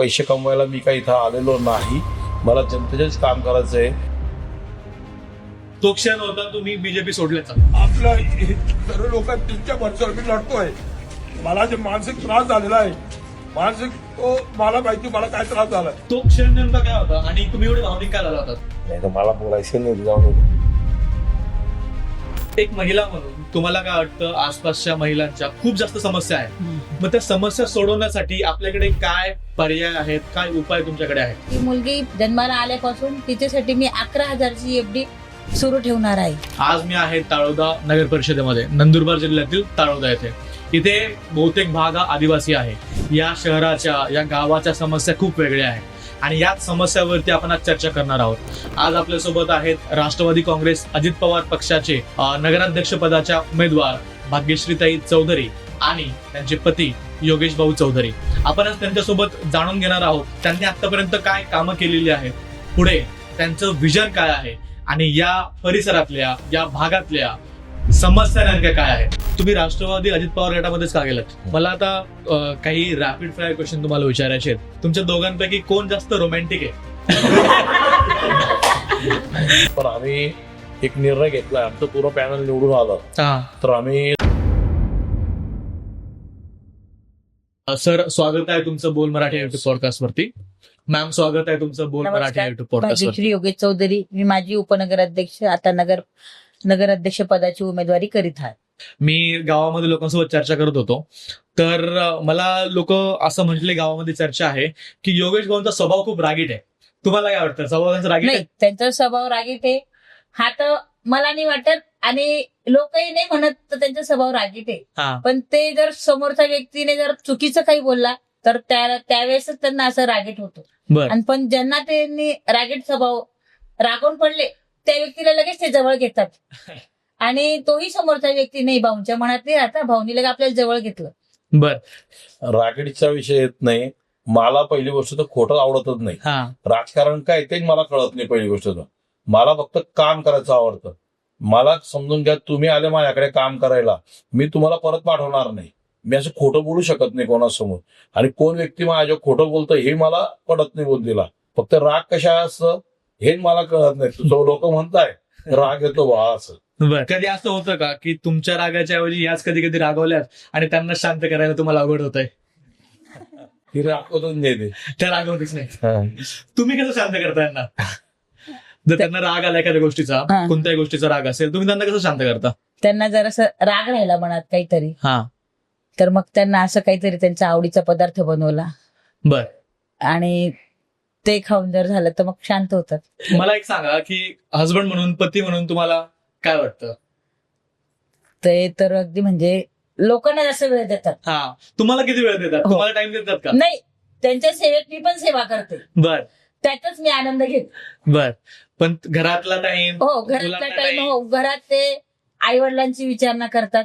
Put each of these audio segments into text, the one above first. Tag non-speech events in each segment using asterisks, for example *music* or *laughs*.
पैसे कमवायला मी काही इथं आलेलो नाही. मला जनतेचेच काम करायचं आहे तो क्षण होता तुम्ही बीजेपी सोडल्याचा आपलं हे सर्व लोक तीनच्या वर्षावर मी लढतोय. मला जे मानसिक त्रास झालेला आहे मानसिक तो मला माहिती मला काय त्रास झालाय. तो क्षण नेमका काय होता? आणि तुम्ही एवढे भावनिक काय झाला होता? नाही तर मला बोलायचं नाही जाऊन. एक महिला म्हणून तुम्हाला काय वाटतं? आसपासच्या महिलांच्या खूप जास्त समस्या आहेत. मग त्या समस्या सोडवण्यासाठी आपल्याकडे काय पर्याय आहेत? काय उपाय तुमच्याकडे आहेत? ती मुलगी जन्माला आल्यापासून तिच्यासाठी मी अकरा हजारची एफडी सुरू ठेवणार आहे. आज मी आहे ताळोदा नगर परिषदेमध्ये नंदुरबार जिल्ह्यातील ताळोदा येथे. इथे बहुतेक भाग हा आदिवासी आहे. या शहराच्या या गावाच्या समस्या खूप वेगळ्या आहेत. आणि याच समस्यावरती आपण आज चर्चा करणार आहोत. आज आपल्यासोबत आहेत राष्ट्रवादी काँग्रेस अजित पवार पक्षाचे नगराध्यक्ष पदाच्या उमेदवार भाग्यश्रीताई चौधरी. आणि त्यांचे पती योगेश भाऊ चौधरी. आपण आज त्यांच्यासोबत जाणून घेणार आहोत त्यांनी आतापर्यंत काय कामं केलेली आहेत पुढे त्यांचं विजन काय आहे आणि या परिसरातल्या या भागातल्या समस्या नेमक्या काय आहेत? तुम्ही राष्ट्रवादी अजित पवार गटामध्येच का गेलात? मला आता काही रॅपिड फायर क्वेश्चन तुम्हाला विचारायचे आहेत. तुमच्या दोघांपैकी कोण जास्त रोमॅन्टिक आहे? *laughs* पण आम्ही एक निर्णय घेतला आमचं पूर्ण पॅनल निवडून आलं. तर आम्ही सर स्वागत आहे तुमचं बोल मराठी युट्यूब पॉडकास्ट वरती. मॅम स्वागत आहे तुमचं बोल मराठी. युट्यूब पॉडकास्ट भाग्यश्री योगेश चौधरी मी माझी उपनगराध्यक्ष आता नगर नगराध्यक्ष पदाची उमेदवारी करीत आहे. मी गावामध्ये लोकांसोबत चर्चा करत होतो. तर मला लोक असं म्हटले गावामध्ये चर्चा आहे की योगेश भाऊंचा स्वभाव खूप रागीट आहे. तुम्हाला काय वाटतं? स्वभाव त्यांचा रागीट त्यांचा स्वभाव रागीट आहे. हा तर मला नाही वाटत आणि लोकही नाही म्हणत तर त्यांचा स्वभाव रागीट आहे. पण ते जर समोरच्या व्यक्तीने जर चुकीचं काही बोलला तर त्या त्यावेळेसच त्यांना असं रागीट होतो. बर. आणि पण ज्यांना त्यांनी रागीट स्वभाव रागवून पडले त्या व्यक्तीला लगेच ते जवळ घेतात. *laughs* आणि तोही समोरचा व्यक्ती नाही भाऊंच्या मनात नाही राहता. भाऊनी लगेच आपल्याला जवळ घेतलं. बर. राकेटचा विषय येत नाही. मला पहिली गोष्ट तर खोटं आवडतच नाही. हा. राजकारण काय तेच मला कळत नाही पहिली गोष्ट तर. मला फक्त काम करायचं आवडतं. मला समजून घ्या तुम्ही आले माझ्याकडे काम करायला. मी तुम्हाला परत पाठवणार नाही. मी असं खोटं बोलू शकत नाही कोणासमोर. आणि कोण व्यक्ती माझ्या खोटं बोलतं हे मला पडत नाही बोलतीला फक्त राग कशा असतं हे मला कळत नाही. लोक म्हणताय राग येतो बा असं. बर. कधी असं होतं का की तुमच्या रागाच्या ऐवजी याच कधी कधी रागवल्यात आणि त्यांना शांत करायला तुम्हाला अवघड होत आहे ती रागवतच नाही ते. त्या रागवतच नाही. तुम्ही कसं शांत करता यांना? जर त्यांना राग आला एखाद्या गोष्टीचा हा. कोणत्याही गोष्टीचा राग असेल तुम्ही त्यांना कसं शांत करता? त्यांना जर असं राग राहिला मनात काहीतरी. हा. तर मग त्यांना असं काहीतरी त्यांचा आवडीचा पदार्थ बनवला. बर. आणि ते खाऊन जर झालं तर मग शांत होतात. मला एक सांगा की हसबंड म्हणून पती म्हणून तुम्हाला काय वाटतं? ते तर अगदी म्हणजे लोकांना जास्त वेळ देतात. हा. तुम्हाला किती वेळ देतात? हो. तुम्हाला टाइम देतात का? नाही. त्यांच्या सेवेत मी पण सेवा करते. बर. त्यातच मी आनंद घेते. बर. पण घरातला टाइम हो घरातला टाइम. हो घरात ते आई वडिलांची विचारणा करतात.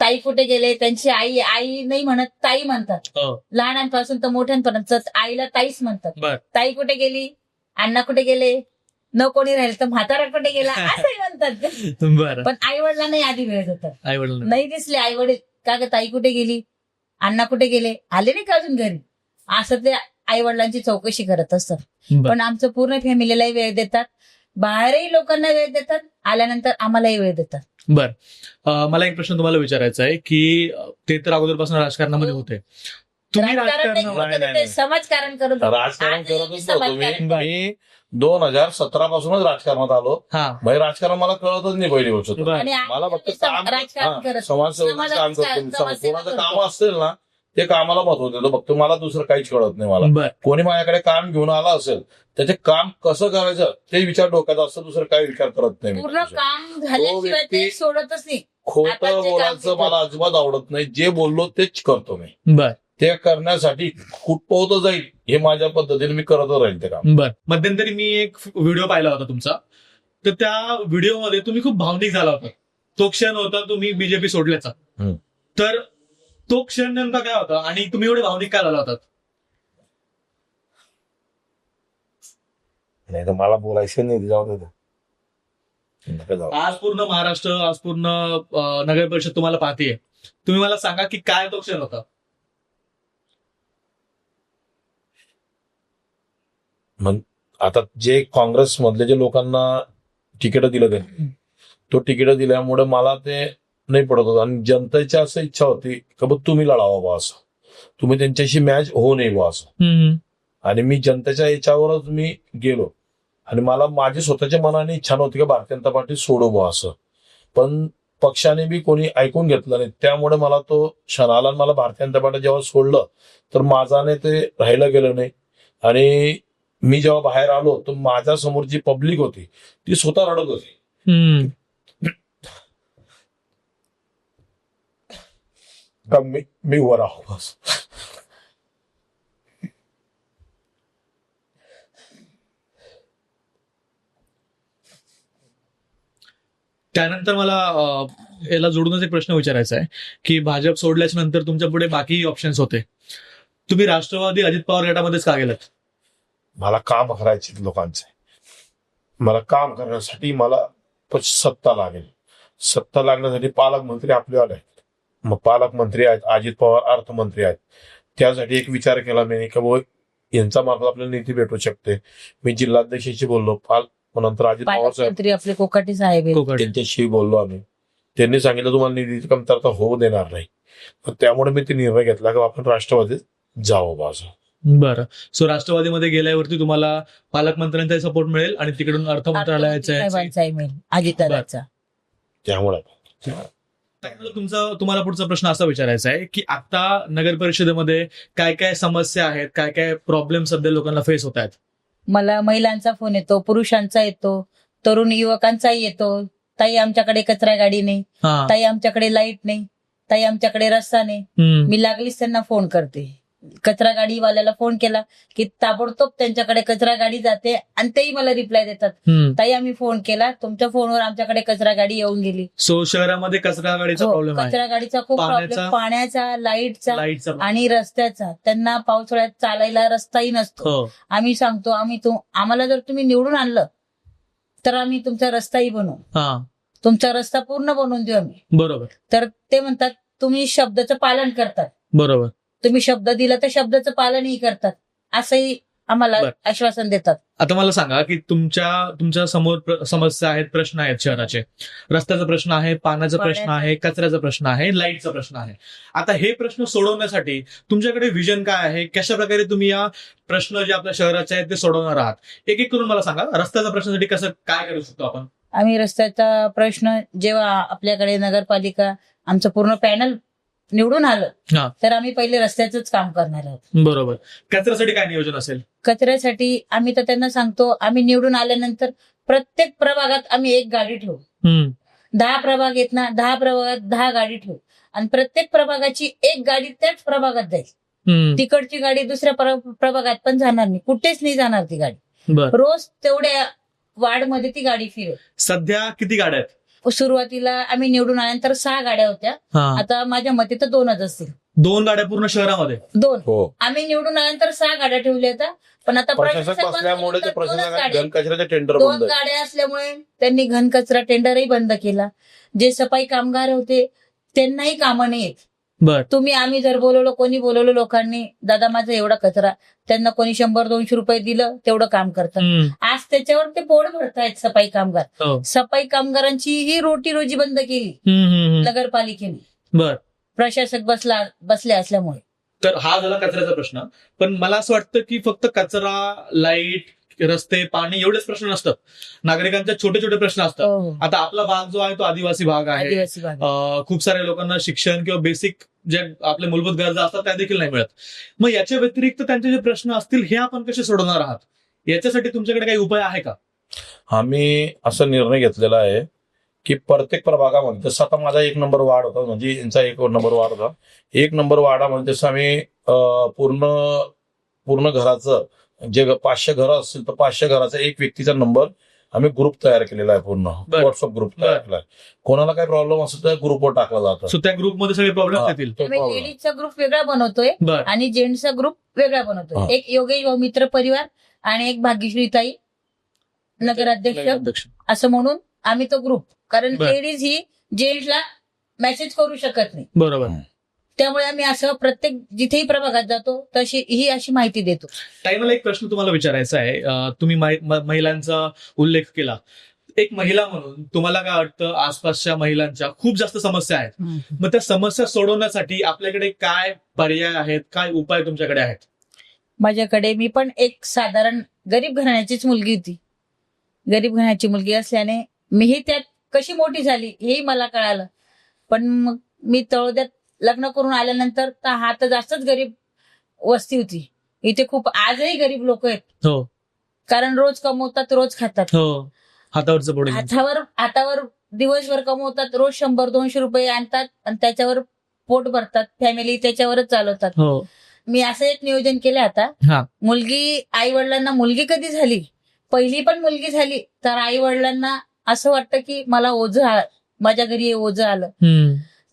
ताई कुठे गेले? त्यांची आई आई नाही म्हणत ताई म्हणतात. हो. लहानांपासून तर मोठ्यांपर्यंत आईला ताईच म्हणतात. बर. ताई कुठे गेली? अण्णा कुठे गेले? न कोणी राहील तर म्हातारा कुठे गेला? *laughs* असंही म्हणतात. बर. पण आई वडिलांनाही आधी वेळ देतात. आई वडील नाही दिसले आई वडील का ग ताई कुठे गेली? अण्णा कुठे गेले? आले नाही का अजून घरी? असं ते आई वडिलांची चौकशी करत असतात. पण आमचं पूर्ण फॅमिलीलाही वेळ देतात. बाहेरही लोकांना वेळ देतात. आल्यानंतर आम्हालाही वेळ देतात. बर. मला एक प्रश्न तुम्हाला विचारायचा आहे की ते तर अगोदरपासून राजकारणामध्ये हो. होते. तुम्ही करत. समाजकारण करत होते. राजकारण आजही मी दोन हजार सतरा पासूनच राजकारणात आलो. हा. म्हणजे राजकारण मला कळतच नाही पहिली गोष्ट मला फक्त मी सम- काम राजकारण करत करतो. कोणाचं करतो. काम असेल ना ते कामाला महत्त्व देतो. फक्त मला दुसरं काहीच कळत नाही मला. कोणी माझ्याकडे काम घेऊन आला असेल त्याचे काम कसं करायचं ते विचार डोक्यात असतं दुसरं काही विचार करत नाही मी पूर्ण त्याच्यात. काम झाल्याशिवाय ते व्यक्ती- सोडतच नाही. खोटं आता जे काम बोलायचं करतो. मला अजिबात आवडत नाही. जे बोललो तेच करतो मी. बर. ते करण्यासाठी कुठपोहत जाईल हे माझ्या पद्धतीने मी करतच राहील ते काम. बर. मध्यंतरी मी एक व्हिडिओ पाहिला होता तुमचा. तर त्या व्हिडिओमध्ये तुम्ही खूप भावनिक झाला होता. तो क्षण होता तुम्ही बीजेपी सोडल्याचा. तर तो क्षण नेमका काय होता? आणि तुम्ही एवढे भावनिक काय झाला होता नाही तर मला बोलायचं नाही जाऊ दे. नका जाऊ. आज पूर्ण महाराष्ट्र आज पूर्ण अं, नगर परिषद तुम्हाला पाहतीये. तुम्ही मला सांगा की काय तो क्षण होता? आता जे काँग्रेस मधले जे लोकांना तिकीट दिलं त्यांनी तो तिकीट दिल्यामुळे मला ते नाही पडत होतं. आणि जनतेची असं इच्छा होती की बघ तुम्ही लढावा बा असं. तुम्ही त्यांच्याशी मॅच होऊ नये बा असं. आणि मी जनतेच्या याच्यावरच मी गेलो. आणि मला माझी स्वतःच्या मनाने इच्छा नव्हती की भारतीय जनता पार्टी सोडू बा असं. पण पक्षाने बी कोणी ऐकून घेतलं नाही. त्यामुळे मला तो क्षणाला आणि मला भारतीय जनता पार्टी जेव्हा सोडलं तर माझाने ते राहिलं गेलं नाही. आणि मी जेव्हा बाहेर आलो तर माझ्यासमोर जी पब्लिक होती ती स्वतः रडत होती. का मी मी राहू बस त्यानंतर मला याला जोडूनच एक प्रश्न विचारायचा आहे की भाजप सोडल्याच्या नंतर तुमच्यापुढे बाकी ऑप्शन्स होते. तुम्ही राष्ट्रवादी अजित पवार गटामध्येच का गेलात? मला काम करायचे लोकांचे. मला काम करण्यासाठी मला सत्ता लागेल. सत्ता लागण्यासाठी पालकमंत्री आपले आले आहेत. मग पालकमंत्री आहेत अजित पवार अर्थमंत्री आहेत. त्यासाठी एक विचार केला मी की बुवा यांचा मार्फत आपल्याला निधी भेटू शकते. मी जिल्हाध्यक्षाशी बोललो पाल मग नंतर अजित पवार साहेब आपले कोकाटे साहेब त्यांच्याशी बोललो आम्ही. त्यांनी सांगितलं तुम्हाला निधीची कमतरता होऊ देणार नाही. तर त्यामुळे मी ते निर्णय घेतला की आपण राष्ट्रवादीत जावं बा असं. बरं. सो राष्ट्रवादीमध्ये गेल्यावरती तुम्हाला पालकमंत्र्यांचा सपोर्ट मिळेल आणि तिकडून अर्थ मंत्रालयाचा त्यामुळे तुमचा तुम्हाला पुढचा प्रश्न असा विचारायचा आहे की आता नगर परिषदेमध्ये काय काय समस्या आहेत काय काय प्रॉब्लेम सध्या लोकांना फेस होत आहेत? मला महिलांचा फोन येतो पुरुषांचा येतो तरुण युवकांचाही येतो. ताई आमच्याकडे कचरा गाडी नाही. हा. ताई आमच्याकडे लाइट नाही. ताई आमच्याकडे रस्ता नाही. हम्म. मी लागलीच त्यांना फोन करते. कचरा गाडीवाल्याला फोन केला की ताबडतोब त्यांच्याकडे कचरा गाडी जाते आणि तेही मला रिप्लाय देतात. ताई आम्ही फोन केला. तुमच्या फोनवर आमच्याकडे कचरा गाडी येऊन गेली. सो शहरामध्ये कचरा गाडीचा हो, प्रॉब्लेम आहे. कचरा गाडीचा खूप पाण्याचा? प्रॉब्लेम पाण्याचा लाईटचा आणि रस्त्याचा. त्यांना पावसाळ्यात चालायला रस्ताही नसतो. हो. आम्ही सांगतो आम्ही तू आम्हाला जर तुम्ही निवडून आणलं तर आम्ही तुमचा रस्ताही बनवू. हा. तुमचा रस्ता पूर्ण बनवून देऊ आम्ही. बरोबर. तर ते म्हणतात तुम्ही शब्दाचं पालन करतात. बरोबर. तुम्ही शब्द दिला तर शब्दाचं पालनही करतात. असंही आम्हाला. आश्वासन देतात. आता मला सांगा की तुमच्या तुमच्यासमोर समस्या आहेत प्रश्न आहेत शहराचे. रस्त्याचा प्रश्न आहे पाण्याचा प्रश्न. आहे कचऱ्याचा प्रश्न आहे लाईटचा प्रश्न आहे. आता हे प्रश्न सोडवण्यासाठी तुमच्याकडे विजन काय आहे? कशा प्रकारे तुम्ही या प्रश्न जे आपल्या शहराचे आहेत ते सोडवणार आहात? एक एक करून मला सांगा रस्त्याच्या प्रश्नासाठी कसं काय करू शकतो आपण? आम्ही रस्त्याचा प्रश्न जेव्हा आपल्याकडे नगरपालिका आमचं पूर्ण पॅनल निवडून आलं. तर आम्ही पहिले रस्त्याचंच काम करणार आहोत. बरोबर. कचऱ्यासाठी काय नियोजन असेल? कचऱ्यासाठी आम्ही तर त्यांना सांगतो आम्ही निवडून आल्यानंतर प्रत्येक प्रभागात आम्ही एक गाडी ठेवू. दहा प्रभाग आहेत ना दहा प्रभागात दहा गाडी ठेवू. आणि प्रत्येक प्रभागाची एक गाडी त्याच प्रभागात जाईल. तिकडची गाडी दुसऱ्या प्र- प्रभागात पण जाणार नाही. कुठेच नाही जाणार ती गाडी. रोज तेवढ्या वार्डमध्ये ती गाडी फिरेल सध्या किती गाड्या आहेत? सुरुवातीला आम्ही निवडून आल्यानंतर सहा गाड्या होत्या. हा. आता माझ्या मते तर दोनच असतील. दोन गाड्या पूर्ण शहरामध्ये? दोन. हो. आम्ही निवडून आल्यानंतर सहा गाड्या ठेवल्या होत्या. पण आता प्रशासक ते दोनच गाड्या. टेंडर दोन बंद आहे. गाड्या असल्यामुळे त्यांनी घनकचरा टेंडरही बंद केला. जे सफाई कामगार होते त्यांनाही कामं नाही येत बर. तुम्ही आम्ही जर बोलवलो कोणी बोलवलं लोकांनी दादा माझा एवढा कचरा त्यांना कोणी शंभर दोनशे रुपये दिलं तेवढं काम करतात. आज त्याच्यावर ते पोट भरतायत सफाई कामगार. हो. सफाई कामगारांची ही रोटी रोजी बंद केली. नगरपालिकेने. बर. प्रशासक बसला बसले असल्यामुळे. तर हा झाला कचऱ्याचा प्रश्न. पण मला असं वाटतं की फक्त कचरा लाइट रस्ते पाणी एवढेच प्रश्न नसतात. नागरिकांचे छोटे छोटे प्रश्न असतात. हो, हो. आता आपला भाग जो आहे तो आदिवासी भाग आहे. आदिवासी भाग अं, खूप साऱ्या लोकांना शिक्षण किंवा बेसिक जे आपले मूलभूत गरजा असतात त्या देखील नाही मिळत. मग याच्या व्यतिरिक्त त्यांचे जे प्रश्न असतील हे आपण कसे सोडवणार आहात? याच्यासाठी तुमच्याकडे काही उपाय आहे का? आम्ही असा निर्णय घेतलेला आहे की प्रत्येक प्रभागामध्ये जसं आता माझा एक नंबर वार्ड होता म्हणजे यांचा एक नंबर वार्ड होता. एक नंबर वार्डामध्ये जसं आम्ही पूर्ण पूर्ण घराचं जे पाचशे घरं असतील तर पाचशे घराचा एक व्यक्तीचा नंबर आम्ही ग्रुप तयार केलेला आहे पूर्ण बरं. व्हॉट्सअप ग्रुप तयार. केला आहे कोणाला काही प्रॉब्लेम असेल तर ग्रुपवर टाकला जातं सो त्या ग्रुपमध्ये सगळे प्रॉब्लेम हा. येतील तो आम्ही problem. लेडीजचा ग्रुप वेगळा बनवतोय बर आणि जेंट्सचा ग्रुप वेगळा हा. बनवतोय एक योगेश भाऊ मित्र परिवार आणि एक भाग्यश्री ताई नगराध्यक्ष अध्यक्ष असं म्हणून आम्ही तो ग्रुप कारण बरं. लेडीज ही जेंट्सला मेसेज करू शकत नाही बरोबर त्यामुळे आम्ही असं प्रत्येक जिथेही प्रभागात जातो तशी ही अशी माहिती देतो. ताई मला एक प्रश्न तुम्हाला विचारायचा आहे. अं, तुम्ही म- महिलांचा उल्लेख केला. एक महिला म्हणून तुम्हाला काय वाटतं? आसपासच्या महिलांच्या खूप जास्त समस्या आहेत. मग त्या समस्या सोडवण्यासाठी आपल्याकडे काय पर्याय आहेत? काय उपाय तुमच्याकडे आहेत? माझ्याकडे मी पण एक साधारण गरीब घराण्याचीच मुलगी होती. गरीब घराण्याची मुलगी असल्याने मीही त्यात कशी मोठी झाली हेही मला कळालं. पण मग मी तळोद्यात लग्न करून आल्यानंतर तर हा तर जास्तच गरीब वस्ती होती. इथे खूप आजही गरीब लोक आहेत. हो. कारण रोज कमवतात रोज खातात. हो. हातावरचं हातावर हातावर दिवसभर कमवतात रोज शंभर दोनशे रुपये आणतात आणि त्याच्यावर पोट भरतात फॅमिली त्याच्यावरच चालवतात. हो. मी असं एक नियोजन केलं आता. मुलगी आई वडिलांना मुलगी कधी झाली? पहिली पण मुलगी झाली तर आई वडिलांना असं वाटतं की मला ओझं माझ्या घरी ओझं आलं.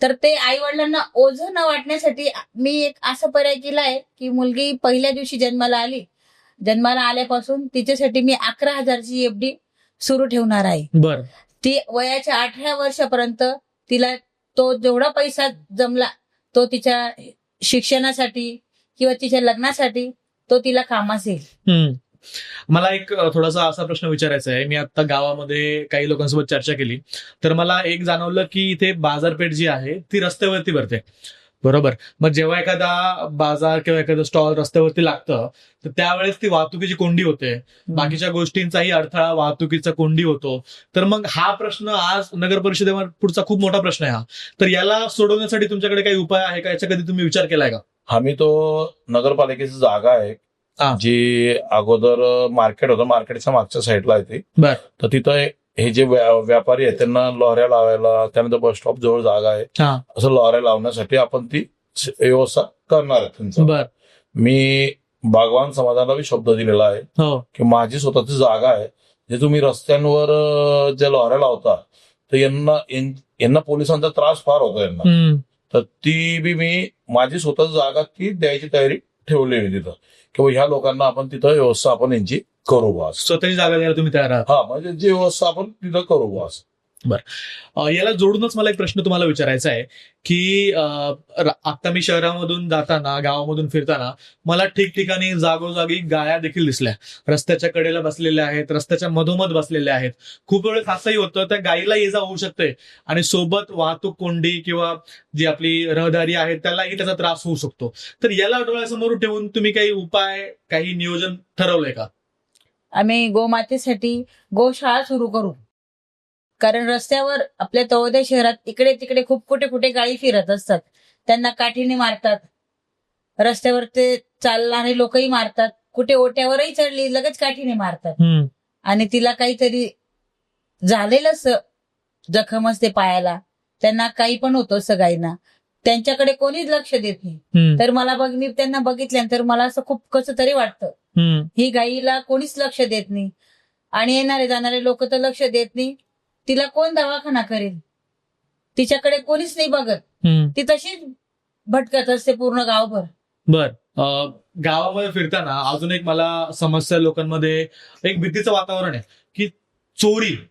तर ते आई वडिलांना ओझं न वाटण्यासाठी मी एक असा पर्याय केला आहे की मुलगी पहिल्या दिवशी जन्माला आली. जन्माला आल्यापासून तिच्यासाठी मी अकरा हजारची एफडी सुरू ठेवणार आहे. बर. ती वयाच्या अठरा वर्षापर्यंत तिला तो जेवढा पैसा जमला तो तिच्या शिक्षणासाठी किंवा तिच्या लग्नासाठी तो तिला कामास येईल. मला एक थोडासा असा प्रश्न विचारायचा आहे. मी आता गावामध्ये काही लोकांसोबत चर्चा केली. तर मला एक जाणवलं की इथे बाजारपेठ जी आहे ती रस्त्यावरती भरते. बरोबर? मग जेव्हा एखादा बाजार किंवा एखादं स्टॉल रस्त्यावरती लागतं तर त्यावेळेस ती वाहतुकीची कोंडी होते. बाकीच्या गोष्टींचाही अडथळा वाहतुकीचा कोंडी होतो. तर मग हा प्रश्न आज नगर परिषदेवर पुढचा खूप मोठा प्रश्न आहे हा. तर याला सोडवण्यासाठी तुमच्याकडे काही उपाय आहे का? याचा कधी तुम्ही विचार केलाय का? आम्ही तो नगरपालिकेची जागा आहे. जी अगोदर मार्केट होतं मार्केटच्या मागच्या साईडला आहे ती. तर तिथं हे जे व्या- व्यापारी आहेत त्यांना लॉऱ्या लावायला त्यानंतर बस स्टॉप जवळ जागा आहे. असं लॉऱ्या लावण्यासाठी आपण ती व्यवस्था करणार आहे त्यांचं. मी बागवान समाजाला बी शब्द दिलेला आहे हो. की माझी स्वतःची जागा आहे. जे तुम्ही रस्त्यांवर अं, जे लॉऱ्या लावता तर यांना यांना पोलिसांचा त्रास फार होतो यांना. तर ती बी मी माझी स्वतःची जागा ती द्यायची तयारी ठेवलेली तिथं. किंवा ह्या लोकांना आपण तिथं व्यवस्था आपण यांची करू बस. स्वतःची जागा द्यायला तुम्ही तयार आहात? हा म्हणजे जी व्यवस्था आपण तिथं करू बस. बर. याला जोडूनच मला एक प्रश्न तुम्हाला विचारायचा आहे की आता मी शहरामधून जाताना गावामधून फिरताना मला ठिकठिकाणी जागोजागी गाया देखील दिसल्या. रस्त्याच्या कडेला बसलेल्या आहेत रस्त्याच्या मधोमध बसलेल्या आहेत. खूप वेळेस असंही होतं त्या गायीला ये जा होऊ शकते. आणि सोबत वाहतूक कोंडी किंवा जी आपली रहदारी आहे त्यालाही त्याचा त्रास होऊ शकतो. तर याला डोळ्यासमोर ठेवून तुम्ही काही उपाय काही नियोजन ठरवलंय का? आम्ही गोमातेसाठी गोशाळा सुरू करू. कारण रस्त्यावर आपल्या तळोद्या शहरात इकडे तिकडे खूप कुठे कुठे गायी फिरत असतात. त्यांना काठीने मारतात. रस्त्यावर ते चालणारे लोकही मारतात. कुठे ओट्यावरही चढली लगेच काठीने मारतात. आणि तिला काहीतरी झालेलं असं जखम असते पायाला. त्यांना काही पण होतं असं गायींना त्यांच्याकडे कोणीच लक्ष देत नाही. तर मला बघ मी त्यांना बघितल्यानंतर मला असं खूप कसं तरी वाटतं. ही गाईला कोणीच लक्ष देत नाही. आणि येणारे जाणारे लोक तर लक्ष देत नाही. तिला कोण दवाखाना करेल? तिच्याकडे कोणीच नाही बघत. ती तशीच भटकत असते पूर्ण गावभर. बर. गावामध्ये फिरताना अजून एक मला समस्या लोकांमध्ये एक भीतीचं वातावरण आहे की चोरी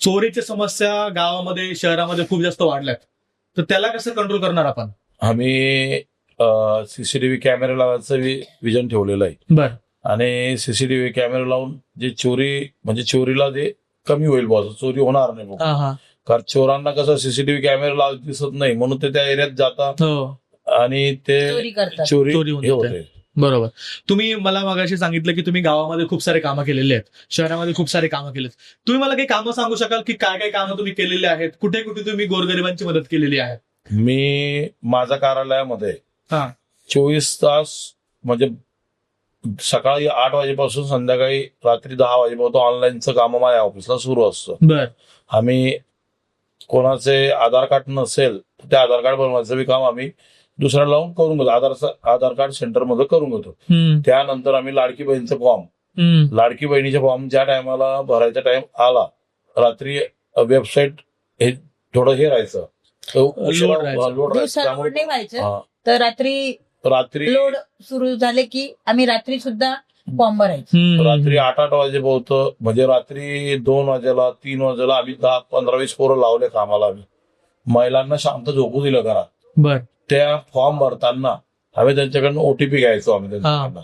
चोरीच्या समस्या गावामध्ये शहरामध्ये खूप जास्त वाढल्यात. तर त्याला कसं कंट्रोल करणार आपण? आम्ही सीसीटीव्ही कॅमेरा लावायचं वि- विजन ठेवलेलं आहे. बर. आणि सीसीटीव्ही कॅमेरा लावून जे चोरी म्हणजे चोरीला जे कमी होईल बॉस चोरी होणार नाही बुवा. हा हा. कारण चोरांना कसं सीसीटीव्ही कॅमेरा लाव दिसत नाही म्हणून ते त्या एरियात जातात. हो. आणि ते चोरी करतात. चोरी चोरी होऊन हे जाते. होते. बरोबर. तुम्ही मला मगाशी सांगितलं की तुम्ही गावामध्ये खूप सारे कामं केलेले आहेत शहरामध्ये खूप सारे कामं केलेत. तुम्ही मला काही कामं सांगू शकाल की काय काय कामं तुम्ही केलेली आहेत? कुठे कुठे तुम्ही गोरगरिबांची मदत केलेली आहे? मी माझ्या कार्यालयामध्ये हा. चोवीस तास म्हणजे सकाळी आठ वाजेपासून संध्याकाळी रात्री दहा वाजेपर्यंत ऑनलाईनचं काम माझ्या ऑफिसला सुरू असतं. बर. आम्ही कोणाचे आधार कार्ड नसेल तर ते आधार कार्ड बनवायचं बी काम आम्ही दुसऱ्या लावून करून घेतो. आधार आधार कार्ड सेंटरमध्ये करून घेतो. त्यानंतर आम्ही लाडकी बहिणीचं फॉर्म. हम्म, लाडकी बहिणीचे फॉर्म ज्या टायमाला भरायचा टाइम आला रात्री वेबसाईट हे थोडं हे राहायचं. तर रात्री रात्री लोड सुरू झाले की आम्ही रात्री सुद्धा फॉर्म भरायचो रात्री आठ आठ वाजेपर्यंत म्हणजे रात्री दोन वाजेला तीन वाजेला आम्ही दहा पंधरा वीस पोरं लावले कामाला आम्ही. महिलांना शांत झोपू दिलं घरात. बर. त्या फॉर्म भरताना आम्ही त्यांच्याकडनं ओटीपी घ्यायचो आम्ही त्यांच्याकडनं.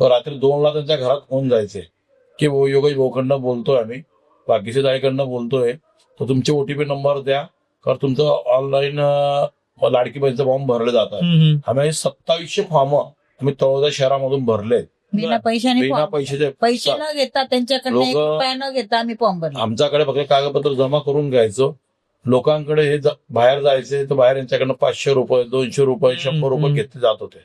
तर रात्री दोनला त्यांच्या घरात फोन जायचे. की भाऊ योगेश भाऊकडनं बोलतोय आम्ही. बाकीच्या ताईकडनं बोलतोय. तर तुमचे ओटीपी नंबर द्या. कारण तुमचं ऑनलाईन लाडकी बहिणीचा फॉर्म भरले जातात हम्म. आम्ही सत्तावीसशे फॉर्म आम्ही तळोदा शहरामधून भरले बिना पैशाने बिना पैशाचे पैसे न घेता त्यांच्याकडनं एक लोकं- रुपया न घेता आम्ही फॉर्म भरला आमच्याकडे फक्त कागदपत्र जमा करून घ्यायचो लोकांकडे हे ज- बाहेर जायचे तर बाहेर यांच्याकडनं पाचशे रुपये दोनशे रुपये शंभर रुपये हम्म. घेतले जात होते.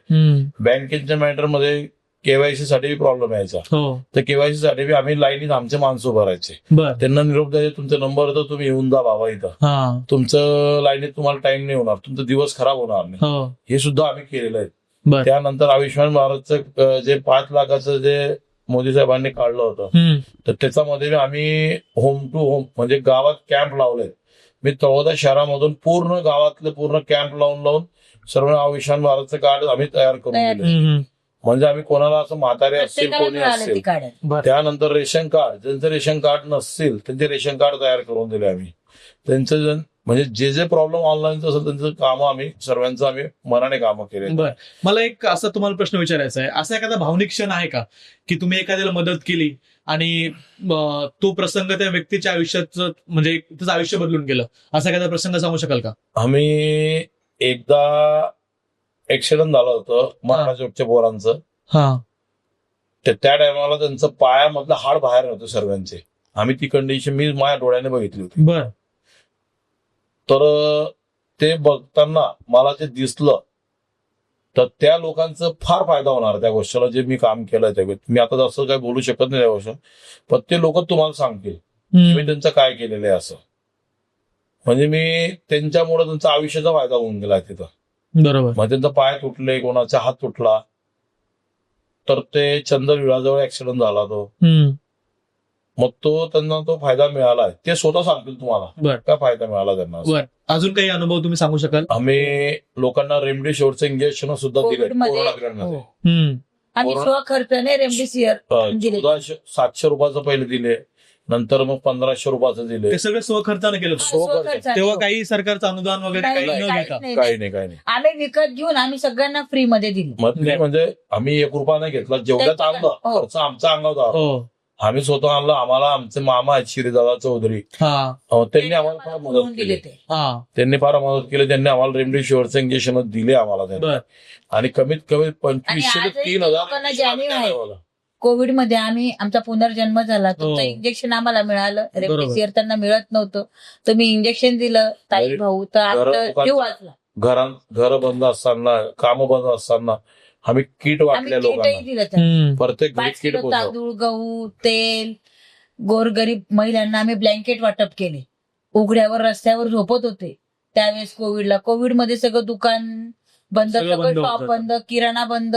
बँकेच्या मॅटरमध्ये केवायसी साठी प्रॉब्लेम यायचा. हो. तर केवायसी साठी बी आम्ही लाईनीत आमचे माणसं भरायचे बर. त्यांना निरोप द्यायचे तुमचा नंबर होता तुम्ही येऊन जा बाबा इथं. हा. तुमचं लाईनीत तुम्हाला टाइम नाही होणार तुमचा दिवस खराब होणार नाही. हो. हे सुद्धा आम्ही केलेलं आहे. बर. त्यानंतर आयुष्यमान भारतचं जे पाच लाखाचं जे मोदी साहेबांनी काढलं होतं. तर त्याच्यामध्ये आम्ही होम टू होम म्हणजे गावात कॅम्प लावले मी तळोदा शहरामधून पूर्ण गावातले पूर्ण कॅम्प लावून लावून सर्व आयुष्यमान भारतचं कार्ड आम्ही तयार करून म्हणजे आम्ही कोणाला असं म्हातारे असतील कोणी असतील. त्यानंतर रेशन कार्ड ज्यांचं रेशन कार्ड नसतील त्यांचे रेशन कार्ड तयार करून दिले आम्ही. त्यांचं जन- म्हणजे जे जे प्रॉब्लेम ऑनलाईनचं असेल त्यांचं कामं आम्ही सर्वांचं आम्ही मनाने कामं केले बर. मला एक असा तुम्हाला प्रश्न विचारायचा आहे. असा एखादा भावनिक क्षण आहे का? की तुम्ही एखाद्याला मदत केली आणि तो प्रसंग त्या व्यक्तीच्या आयुष्याचं म्हणजे त्याचं आयुष्य बदलून गेलं. असा एखादा प्रसंग सांगू शकाल का? आम्ही एकदा ऍक्सिडेंट झालं होतं महाराष्ट्रच्या पोरांचं. हा. तर त्या टायमाला त्यांचं पायामधलं हाड बाहेर नव्हतं सर्वांचे. आम्ही ती कंडिशन मी माझ्या डोळ्याने बघितली होती. बर. तर ते बघताना मला ते दिसलं तर त्या लोकांचं फार फायदा होणार त्या गोष्टीला जे मी काम केलंय त्या मी आता जास्त काही बोलू शकत नाही त्या गोष्ट पण ते लोक तुम्हाला सांगतील मी. त्यांचं काय केलेलं आहे असं. म्हणजे मी त्यांच्यामुळे त्यांचा आयुष्याचा फायदा होऊन गेला तिथं. बरोबर. मग त्यांचा पाय तुटले कोणाचा हात तुटला. तर ते चंद्रविळाजवळ ऍक्सिडेंट झाला तो. मग तो त्यांना तो फायदा मिळालाय. ते स्वतः सांगतील तुम्हाला. काय फायदा मिळाला त्यांना बर. अजून काही अनुभव तुम्ही सांगू शकाल? आम्ही लोकांना रेमडेसिवीरचं इंजेक्शन सुद्धा दिले हो. स्वखर्चाने रेमडेसिवीर सातशे रुपयाचं पहिले दिले. नंतर मग पंधराशे रुपयाचं दिले ते सगळं स्वखर्चाने केलं स्व- स्वखर्च. स्वखर्चाने. तेव्हा काही सरकारचं अनुदान वगैरे नाही, काही न काहीच घेता नाही. काही नाही काही नाही आम्ही विकत घेऊन आम्ही सगळ्यांना फ्री मध्ये दिली मग ते म्हणजे आम्ही एक रुपया नाही घेतला जेवढ्यात आणलं हो. खर्च आमचा अंगावर आला. हो आम्ही स्वतः आणलं आम्हाला आमचे मामा आहेत श्रीदादा चौधरी हा अं, त्यांनी आम्हाला फार मदत केली ते हा त्यांनी फार मदत केली त्यांनी आम्हाला रेमडेसिवीरचं इंजेक्शन दिले आम्हाला त्यांनी. बर आणि कमीत कमी पंचवीसशे ते आजही तीन हजार लोकांना जाणीव आहे. कोविडमध्ये आम्ही आमचा पुनर्जन्म झाला तुमचं हो. इंजेक्शन आम्हाला मिळालं. रेमडेसिवीर त्यांना मिळत नव्हतं. तुम्ही इंजेक्शन दिलं ताई घरी- भाऊ तर लोकांचं- जीव वाचला. घरात घर बंद असताना काम बंद असताना आम्ही किट वाटल्या लोकांना. प्रत्येक घरी किट तांदूळ गहू तेल गोरगरीब महिलांना आम्ही ब्लँकेट वाटप केले. उघड्यावर रस्त्यावर झोपत होते. त्यावेळेस कोविडला. कोविडमध्ये सगळं दुकान बंद सगळं सगळं बंद शॉप होतं. बंद किराणा बंद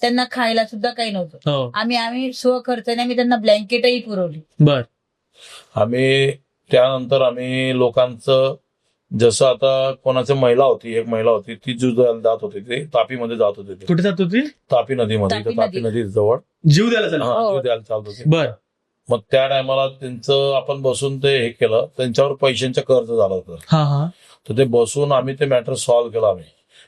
त्यांना खायला सुद्धा काही नव्हतं. हो. आम्ही आम्ही स्वखर्चाने आम्ही त्यांना ब्लँकेटही पुरवली. बर. आम्ही त्यानंतर आम्ही लोकांचं जसं आता कोणाची महिला होती एक महिला होती ती जीव द्यायला जात होती ती तापीमध्ये जात होती ती. कुठे जात होती? तापी नदीमध्ये तापी इथं तापी नदी. जवळ. जीव द्यायला चालला. हा, हो. जीव द्यायला चालत होती. बर. मग त्या टायमाला त्यांचं आपण बसून ते हे केलं त्यांच्यावर पैशांचं कर्ज झालं होतं. हा हा. तर ते बसून आम्ही ते मॅटर सॉल्व्ह केलं आम्ही.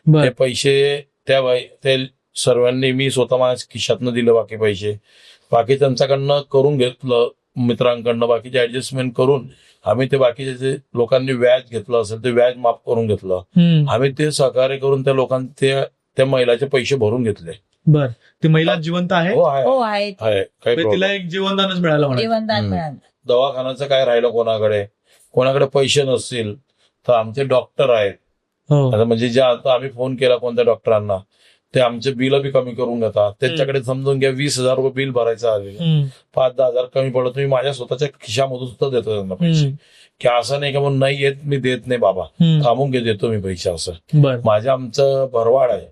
बर. ते पैसे त्या बाई ते सर्वांनी मी स्वतः माझ्या खिशातनं दिले बाकी पैसे. बाकी त्यांच्याकडनं करून घेतलं मित्रांकडनं बाकीचे ऍडजस्टमेंट करून आम्ही ते बाकीचे जे लोकांनी व्याज घेतलं असेल ते व्याज माफ करून घेतलं. हम्म. आम्ही ते सहकार्य करून त्या लोकांना त्या त्या महिलाचे पैसे भरून घेतले. बर. ती महिला जिवंत आहे? हो आहे. हो आहे. आहे. काही म्हणजे problem तिला एक जीवनदानच मिळालं म्हणा जीवनदान हम्म. मिळालं. दवाखान्याचं काय राहिलं कोणाकडे? कोणाकडे पैसे नसतील तर आमचे डॉक्टर आहेत. हो आता म्हणजे जे आता आम्ही फोन केला कोणत्या डॉक्टरांना ते आमचे बिल बी कमी करून घेतात त्यांच्याकडे समजून घ्या वीस हजार रुपये बिल भरायचं हम्म. पाच दहा हजार कमी पडलं तुम्ही माझ्या स्वतःच्या खिशामधून सुद्धा देतो त्यांना पैसे. की असं नाही का मग नाही येत मी देत नाही बाबा. थांबून घे देतो मी पैसे असं. माझ्या आमचं भरवाड आहे.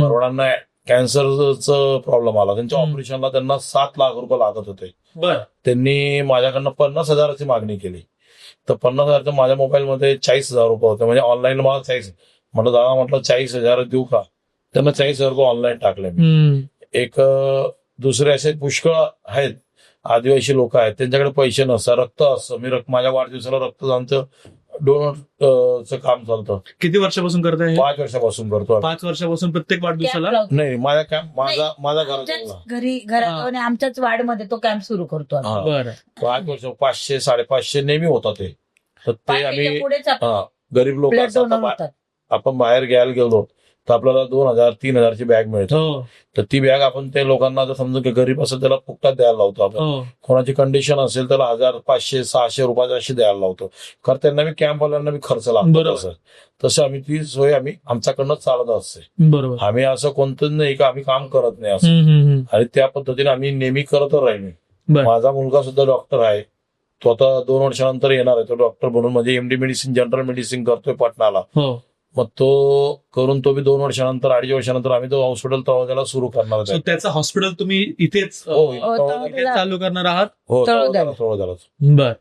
भरवाडांना कॅन्सरचं प्रॉब्लेम आला. त्यांच्या. ऑपरेशनला त्यांना सात लाख रुपये लागत होते. त्यांनी माझ्याकडनं पन्नास हजाराची मागणी केली. तर पन्नास हजारच्या माझ्या मोबाईलमध्ये चाळीस हजार रुपये होते. म्हणजे ऑनलाईन मला चाळीस म्हटलं दादा म्हटलं चाळीस हजार देऊ का? त्यांना चाळीस हजार रुपये ऑनलाईन टाकले मी. एक दुसरे असे पुष्कळ आहेत. आदिवासी लोक आहेत. त्यांच्याकडे पैसे नसतात. रक्त असतं. मी रक्त माझ्या वाढदिवसाला रक्तदानचं डोनट काम चालतं किती वर्षापासून करताय हे? पाच वर्षापासून करतो आम्ही. पाच वर्षापासून प्रत्येक वाढदिवसाला. नाही माझ्या कॅम्प माझा माझा घरात आमच्याच घरी घरात आणि आमच्याच वार्डमध्ये तो कॅम्प सुरू करतो आम्ही. हा. बरं पाच वर्ष पाचशे साडेपाचशे नेहमी होता ते तर ते पाचशेच्या आम्ही पुढेच हा, गरीब लोक ब्लड डोनर होतात आपण बाहेर घ्यायला गेलो तर आपल्याला दोन हजार तीन हजारची बॅग मिळते हो. तर ती बॅग आपण ते लोकांना जर समजून की गरीब असेल त्याला फुकटात द्यायला लावतो आपण. हो. कोणाची कंडिशन असेल त्याला हजार पाचशे सहाशे रुपयाची अशी द्यायला लावतो. कारण त्यांना मी कॅम्पवाल्यांना मी खर्च लागतो बरोबर. तसं. आम्ही ती सोय आम्ही आमच्याकडनं चालत असते. बरोबर. आम्ही असं कोणतं नाही का आम्ही काम करत नाही असं. आणि त्या पद्धतीने आम्ही नेहमी करत राहील. माझा मुलगा सुद्धा डॉक्टर आहे. तो आता दोन वर्षानंतर येणार आहे. तो डॉक्टर म्हणून म्हणजे एमडी मेडिसिन जनरल मेडिसिन करतोय पटणाला हो. मग तो करून तो बी दोन वर्षानंतर अडीच वर्षानंतर आम्ही तो हॉस्पिटल तळोद्याला सुरू करणार आहे. त्याचं हॉस्पिटल तुम्ही इथेच हो, चालू करणार आहात? हो तळोद्याला. तळोद्याला तळोद्याला बर.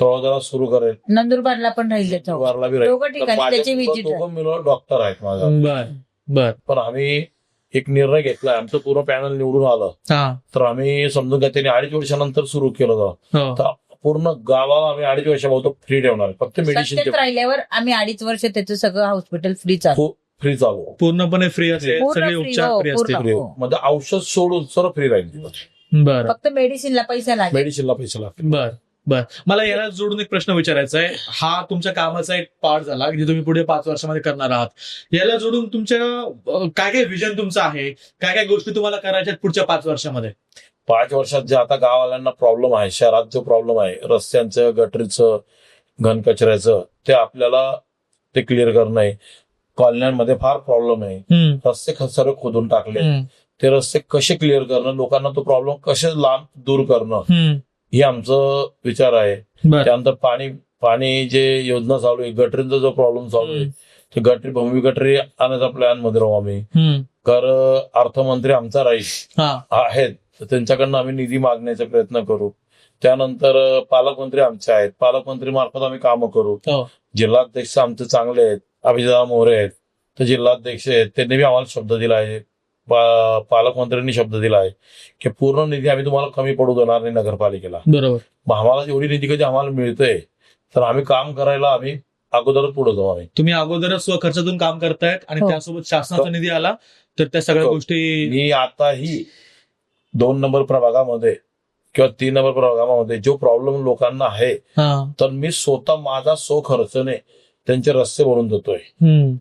तळोद्याला सुरू करेल. नंदुरबारला पण राहील वारला बी राहील. दोघं तर ठिकाणी माझे त्याची मुलं विजिट दोघं मिळून डॉक्टर आहेत माझा बर बर. पण आम्ही एक निर्णय घेतलाय. आमचं पूर्ण पॅनल निवडून आलं. हा. तर आम्ही समजून घ्या त्यांनी अडीच वर्षानंतर सुरू केलं होतं. हो. तर पूर्ण गावाला आम्ही अडीच वर्षापासून फ्री ठेवणार. फक्त सत्तेत राहिल्यावर आम्ही अडीच वर्ष त्याचं सगळं हॉस्पिटल फ्री चालू फ्री चालू. पूर्णपणे फ्री असेल पूर्ण सगळे free, उपचार हो, फ्री पूर्ण. असतील फ्री हो. म्हणजे औषध सोडून सर्व फ्री राहील. बर. फक्त मेडिसिनला पैसा लागेल. मेडिसिनला पैसे लागतील बर बर. मला याला जोडून एक प्रश्न विचारायचा आहे. हा तुमच्या कामाचा एक पार्ट झाला जे तुम्ही पुढे पाच वर्षामध्ये करणार आहात. याला जोडून तुमच्या अ, काय काय विजन तुमचं आहे? काय काय गोष्टी तुम्हाला करायच्या आहेत पुढच्या पाच वर्षामध्ये? पाच वर्षात जे आता गावाल्यांना प्रॉब्लेम आहे शहरात जो प्रॉब्लेम आहे रस्त्यांचं गटरीचं घन कचऱ्याचं ते आपल्याला ते क्लिअर करणं आहे. कॉलन्यांमध्ये फार प्रॉब्लेम आहे. रस्ते सर्व खोदून टाकले ते रस्ते कसे क्लिअर करणं लोकांना तो प्रॉब्लेम कसे लांब दूर करणं. हे आमचं विचार आहे. त्यानंतर पाणी पाणी जे योजना चालू आहे गटरींचा जो प्रॉब्लेम चालू आहे ते गटरी भूमी गटरी आणण्याचा प्लॅनमध्ये राहू आम्ही. कर अर्थमंत्री आमचा हा. आहेत. तर त्यांच्याकडनं आम्ही निधी मागण्याचा प्रयत्न करू. त्यानंतर पालकमंत्री आमचे आहेत. पालकमंत्री मार्फत आम्ही कामं करू. हो. जिल्हाध्यक्ष आमचे चांगले आहेत. अभिजित मोरे आहेत. तर जिल्हाध्यक्ष आहेत. त्यांनी बी आम्हाला शब्द दिला आहे. पालकमंत्र्यांनी शब्द दिला आहे की पूर्ण निधी आम्ही तुम्हाला कमी पडू देणार नाही नगरपालिकेला. बरोबर. मग आम्हाला जेवढी निधी कधी आम्हाला मिळते? तर आम्ही काम करायला आम्ही अगोदरच पुढे जाऊ आम्ही. तुम्ही अगोदरच स्वखर्चातून काम करतायत आणि हो. त्यासोबत शासनाचा निधी आला तर त्या सगळ्या हो. गोष्टी मी आताही दोन नंबर प्रभागामध्ये किंवा तीन नंबर प्रभागामध्ये जो प्रॉब्लेम लोकांना आहे हा. तर मी स्वतः माझा सो खर्चने त्यांचे रस्ते भरून देतोय.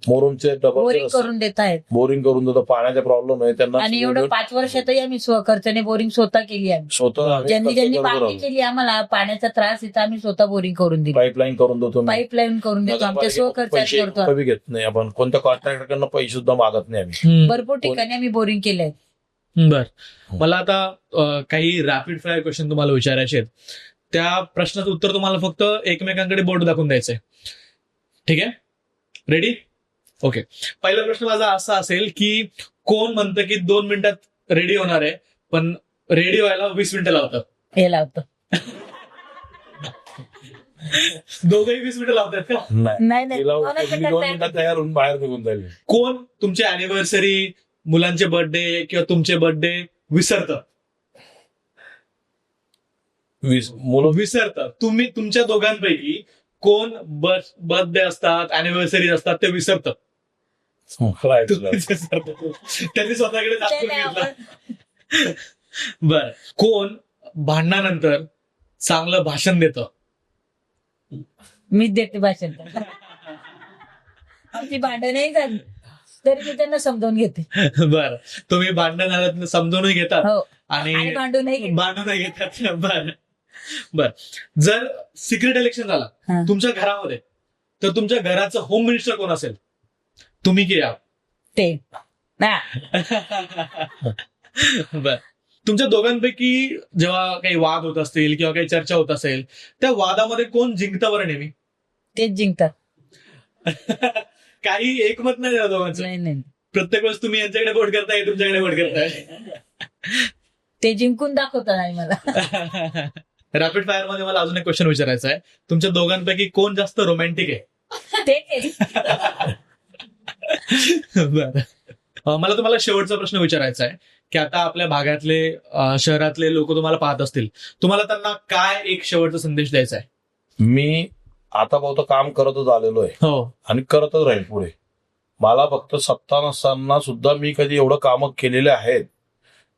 मोरूमचे बोरिंग करून देत आहेत बोरिंग करून देतो. पाण्याचा प्रॉब्लेम आहे त्यांना आणि एवढं पाच वर्षातही आम्ही स्वखर्चाने बोरिंग स्वतः केली आम्ही. स्वतः ज्यांनी ज्यांनी मागणी. केली आम्हाला पाण्याचा त्रास इथं आम्ही स्वतः बोरिंग करून दिली. पाईपलाईन करून देतो मी. पाईपलाईन करून देतो. आमच्या स्वखर्चाने करतो. घेत नाही आपण. कोणत्या कॉन्ट्रॅक्टरकडनं पैसे सुद्धा मागत नाही आम्ही. भरपूर ठिकाणी आम्ही बोरिंग केले आहेत बर. मला आता काही रॅपिड फायर क्वेश्चन तुम्हाला विचारायचे आहेत. त्या प्रश्नाचं उत्तर तुम्हाला फक्त एकमेकांकडे बोर्ड दाखवून द्यायचंय. ठीक आहे? रेडी ओके पहिला प्रश्न माझा असा असेल की कोण म्हणतं की दोन मिनिटात रेडी होणार आहे पण रेडी व्हायला वीस मिनिटं लावतात? हे लावतो. दोघंही वीस मिनिटं लावतात का? नाही. नाही नाही. तिला दोनच मी दोन मिनिटात मिनिटात तयार होऊन बाहेर निघून जाईल. कोण तुमचे अॅनिव्हर्सरी मुलांचे बर्थडे किंवा तुमचे बर्थडे विसरतं वीस मुलं विसरतात. तुम्ही तुमच्या दोघांपैकी कोण बर्थडे असतात अॅनिव्हर्सरी असतात ते विसरतात. विसरतात. त्यांनी स्वतःकडे दाखवून नाही, घेतलं. बर. कोण भांडणानंतर चांगलं भाषण देतं? मीच देते भाषण. आमची भांडण नाही झाली. तरी मी त्यांना समजावून घेते. *laughs* बर. तुम्ही भांडण झालं समजून घेतात. हो. आणि आणि भांडून नाही घेते. भांडण घेतात. बर. *laughs* बर. जर सिक्रेट इलेक्शन झाला. तुमच्या घरामध्ये तर तुमच्या घराचं होम मिनिस्टर कोण असेल? तुम्ही की या? ते. *laughs* बर. तुमच्या दोघांपैकी जेव्हा काही वाद होत असतील किंवा काही चर्चा होत असेल त्या वादामध्ये कोण जिंकतं बरं नेहमी? तेच जिंकतात. काही एकमत नाही त्या दोघांचं नाही नाही. प्रत्येक वेळेस तुम्ही यांच्याकडे वोट करताय तुमच्याकडे वोट करताय. ते जिंकून दाखवतात आणि मला. *laughs* रॅपिड फायरमध्ये मला अजून एक क्वेश्चन विचारायचा आहे. तुमच्या दोघांपैकी कोण जास्त रोमॅन्टिक आहे? ते. बरं. मला तुम्हाला शेवटचा प्रश्न विचारायचा आहे की आता आपल्या भागातले शहरातले लोक तुम्हाला पाहत असतील. तुम्हाला त्यांना काय एक शेवटचा संदेश द्यायचा आहे? मी आता बहुत काम करतच आलेलो आहे. हो. आणि करतच राहील पुढे. मला फक्त सत्ता नसताना सुद्धा मी कधी एवढं कामं केलेले आहेत.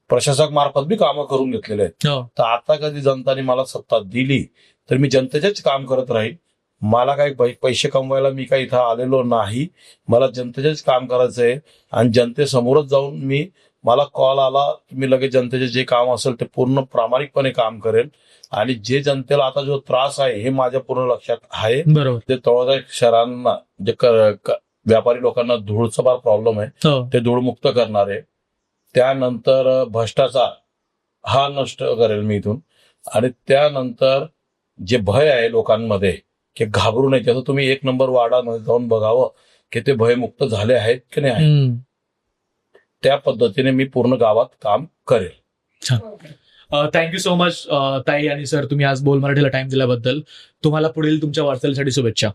प्रशासक मार्फत बी कामं करून घेतलेले आहेत. हो. तर आता कधी जनताने मला सत्ता दिली तर मी जनतेचेच काम करत राहील. मला काही पै- पैसे कमवायला मी काही इथं आलेलो नाही. मला जनतेचेच काम करायचं आहे आणि जनतेसमोरच जाऊन मी मला कॉल आला की मी लगेच जनतेचे जे काम असेल ते पूर्ण प्रामाणिकपणे काम करेल. आणि जे जनतेला आता जो त्रास आहे हे माझ्या पूर्ण लक्षात आहे. बरोबर. ते तळोदा शहरांना जे व्यापारी लोकांना धूळचा फार प्रॉब्लेम आहे. हो. ते धूळमुक्त करणार. आहे त्यानंतर भ्रष्टाचार हा नष्ट करेल मी इथून. आणि त्यानंतर जे भय आहे लोकांमध्ये की घाबरू नये त्याचं तुम्ही एक नंबर वार्डामध्ये जाऊन बघावं की ते भयमुक्त झाले आहेत की नाही. त्या पद्धतीने मी पूर्ण गावात काम करेल. थँक्यू सो मच ताई आणि सर तुम्ही आज बोल मराठीला टाइम दिल्याबद्दल. तुम्हाला पुढील तुमच्या वाटचालीसाठी शुभेच्छा.